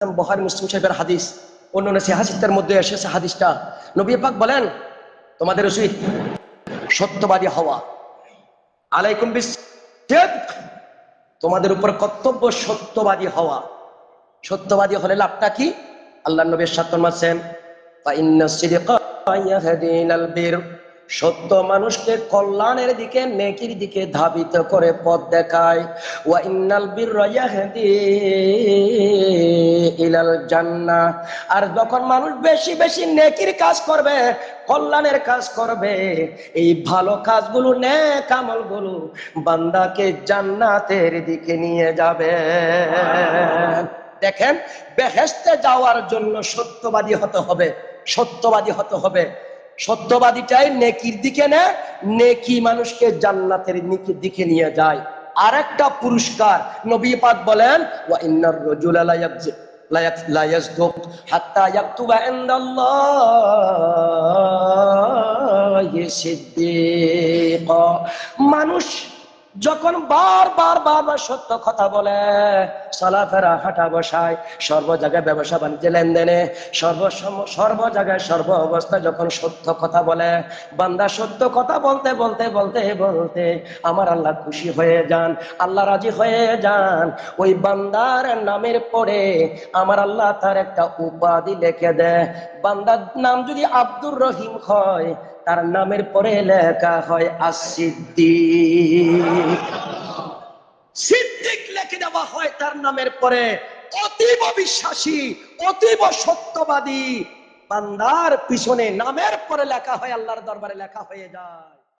বহারি মুসলিম সাহেবের হাদিস। অন্য সে হাদিসের মধ্যে এসেছে হাদিসটা নবী পাক বলেন, তোমাদের উচিত সত্যবাদী হওয়া। আলাইকুম বিসিদ তোমাদের উপর কর্তব্য সত্যবাদী হওয়া। সত্যবাদী হলে লাভটা কি? আল্লাহ নবীর সাত মাসেন সত্য মানুষকে কল্যাণের দিকে, নেকির দিকে ধাবিত করে পথ দেখায়। ওয়া ইন্নাল ইয়াহদি ইলাল জান্নাহ আর যখন মানুষ বেশি বেশি নেকির কাজ করবে, কল্যাণের কাজ করবে, এই ভালো কাজগুলো, নেক আমলগুলো বান্দাকে জান্নাতের দিকে নিয়ে যাবে। দেখেন বেহেস্তে যাওয়ার জন্য সত্যবাদী হতে হবে, সত্যবাদী হতে হবে। সত্যবাদীটাই নেকির দিকে না নেকি মানুষকে জান্নাতের নিকি- দিকে নিয়ে যায়। আর একটা পুরস্কার নবী পাক বলেন, ওয়া ইন্নার রাজুলা লা ইয়াকযিব লা ইয়াক- লা ইয়াসদুক হাত্তা ইয়াকতুবা ইনদাল্লাহি সিদ্দিক। মানুষ যখন বারবার বারবার সত্য কথা বলে চলাফেরা হাঁটা বসায়, সর্ব জায়গায় ব্যবসা বাণিজ্য লেনদেনে, সর্ব সর্ব জায়গায় সর্ব অবস্থায় যখন সত্য কথা বলে, বান্দা সত্য কথা বলতে বলতে বলতে বলতে আমার আল্লাহ খুশি হয়ে যান, আল্লাহ রাজি হয়ে যান। ওই বান্দার নামের পরে আমার আল্লাহ তার একটা উপাধি লিখে দেয় বান্দার নাম যদি আব্দুর রহিম হয়, তার নামের পরে লেখা হয় আসিদ্দিক সিদ্দিক লেখে দেওয়া হয় তার নামের পরে। অতীব বিশ্বাসী, অতীব সত্যবাদী। বান্দার পিছনে নামের পরে লেখা হয়, আল্লাহর দরবারে লেখা হয়ে যায়।